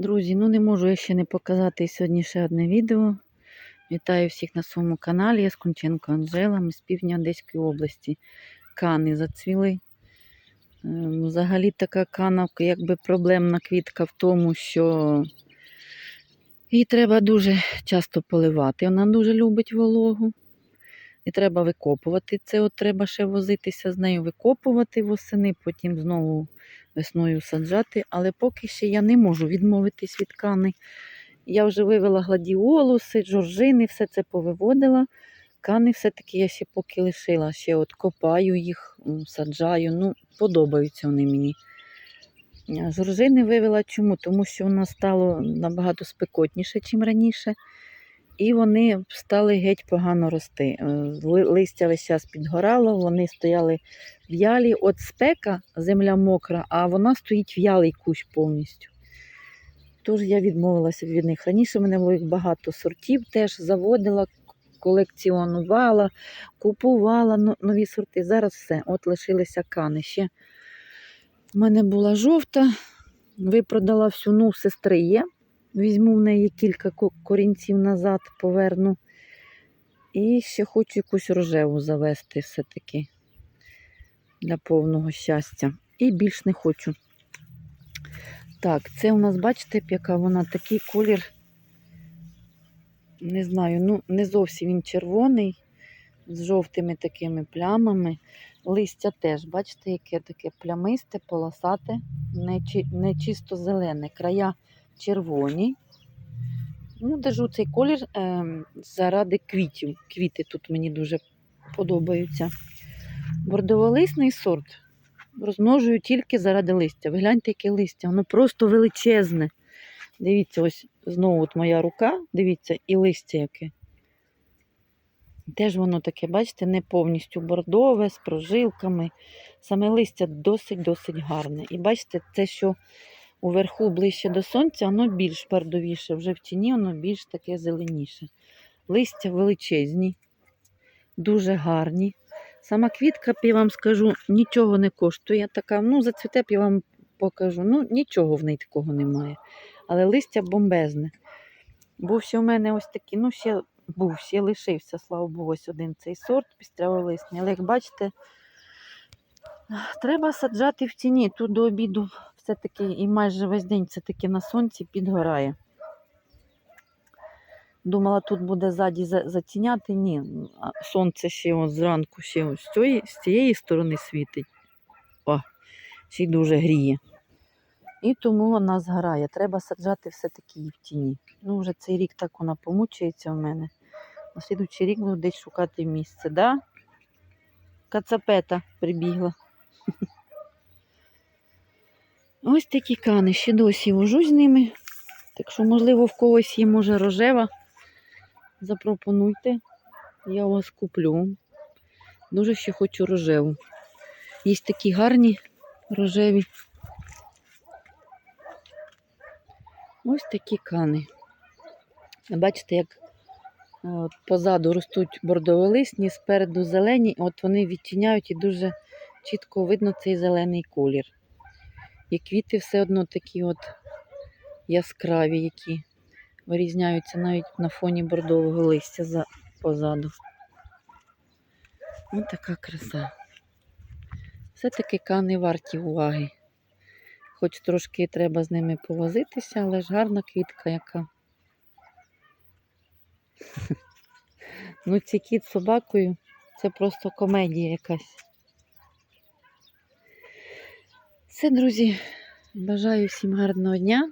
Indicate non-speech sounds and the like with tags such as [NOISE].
Друзі, ну не можу я ще не показати сьогодні ще одне відео. Вітаю всіх на своєму каналі. Я Скунченко Анжела, ми з півдня Одеської області. Кани зацвіли. Ем, Взагалі така кана, якби проблемна квітка в тому, що її треба дуже часто поливати. Вона дуже любить вологу. І треба викопувати. Це от треба ще возитися з нею, викопувати восени, потім знову весною саджати. Але поки ще я не можу відмовитись від кани. Я вже вивела гладіолуси, жоржини, все це повиводила. Кани все-таки я ще поки лишила. Ще от копаю їх, саджаю. Ну, подобаються вони мені. Жоржини вивела чому? Тому що воно стало набагато спекотніше, ніж раніше. І вони стали геть погано рости. Е, Листя весь час підгорало, вони стояли в'ялі. От спека, земля мокра, а вона стоїть в'ялий кущ повністю. Тож я відмовилася від них. Раніше в мене було їх багато сортів, теж заводила, колекціонувала, купувала нові сорти. Зараз все. От лишилися кани. Ще в мене була жовта, випродала всю, ну, сестри є. Візьму в неї кілька корінців назад, поверну. І ще хочу якусь рожеву завести все-таки для повного щастя. І більш не хочу. Так, це у нас, бачите, яка вона такий колір. Не знаю, ну не зовсім він червоний, з жовтими такими плямами. Листя теж, бачите, яке таке плямисте, полосате, не, чи- не чисто зелене. Края червоні. Ну, держу цей колір ем, заради квітів. Квіти тут мені дуже подобаються. Бордоволисний сорт розмножую тільки заради листя. Ви гляньте, яке листя, воно просто величезне. Дивіться, ось знову от моя рука, дивіться, і листя яке. Теж воно таке, бачите, не повністю бордове, з прожилками. Саме листя досить-досить гарне. І бачите, це, що уверху ближче до сонця, воно більш пердовіше, вже в тіні воно більш таке зеленіше. Листя величезні, дуже гарні. Сама квітка, я вам скажу, нічого не коштує. Така, ну, зацвіте, я вам покажу. Ну, нічого в неї такого немає. Але листя бомбезне. Був ще в мене ось такий, ну, ще був, ще лишився, слава Богу, ось один цей сорт пістряволисний. Але як бачите, треба саджати в тіні. Тут до обіду все-таки і майже весь день все-таки на сонці підгорає. Думала, тут буде ззаді за- затіняти. Ні, сонце ще ось зранку ще ось з цієї, з цієї сторони світить. О, ще й дуже гріє. І тому вона згорає. Треба саджати все-таки її в тіні. Ну, вже цей рік так вона помучається в мене. На слідуючий рік буду десь шукати місце, да? Кацапета прибігла. Ось такі кани. Ще досі вожу з ними. Так що, можливо, в когось є, може, рожева. Запропонуйте. Я вас куплю. Дуже ще хочу рожеву. Є такі гарні рожеві. Ось такі кани. Бачите, як е, позаду ростуть бордоволисні, спереду зелені, от вони відтіняють і дуже чітко видно цей зелений колір. І квіти все одно такі от яскраві, які вирізняються навіть на фоні бордового листя за, позаду. Ось така краса. Все-таки кани варті уваги. Хоч трошки треба з ними повозитися, але ж гарна квітка яка. [LAUGHS] Ну, ці кіт з собакою це просто комедія якась. Все, друзі, бажаю всім гарного дня.